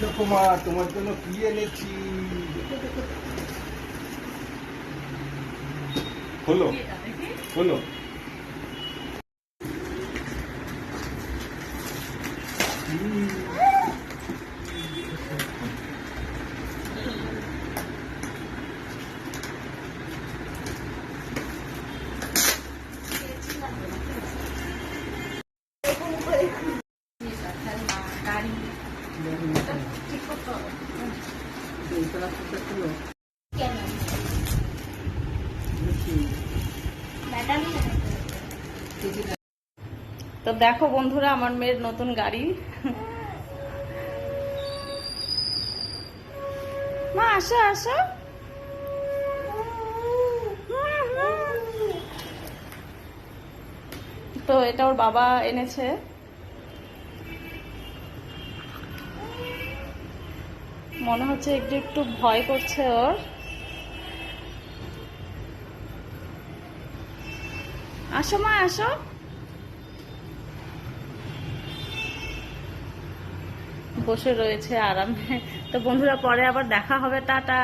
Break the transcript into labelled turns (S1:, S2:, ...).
S1: দেখো মা তোমার জন্য কি এনেছি? হলো হলো।
S2: কেন
S3: তো দেখো বন্ধুরা, আমার মেয়ের নতুন গাড়ি। মা, আসো আসো। তো এটা ওর বাবা এনেছে। মনে হচ্ছে একটু একটু ভয় করছে ওর। আসো মা, আসো। বসে রয়েছে আরামে। তো বন্ধুরা, পরে আবার দেখা হবে, টাটা।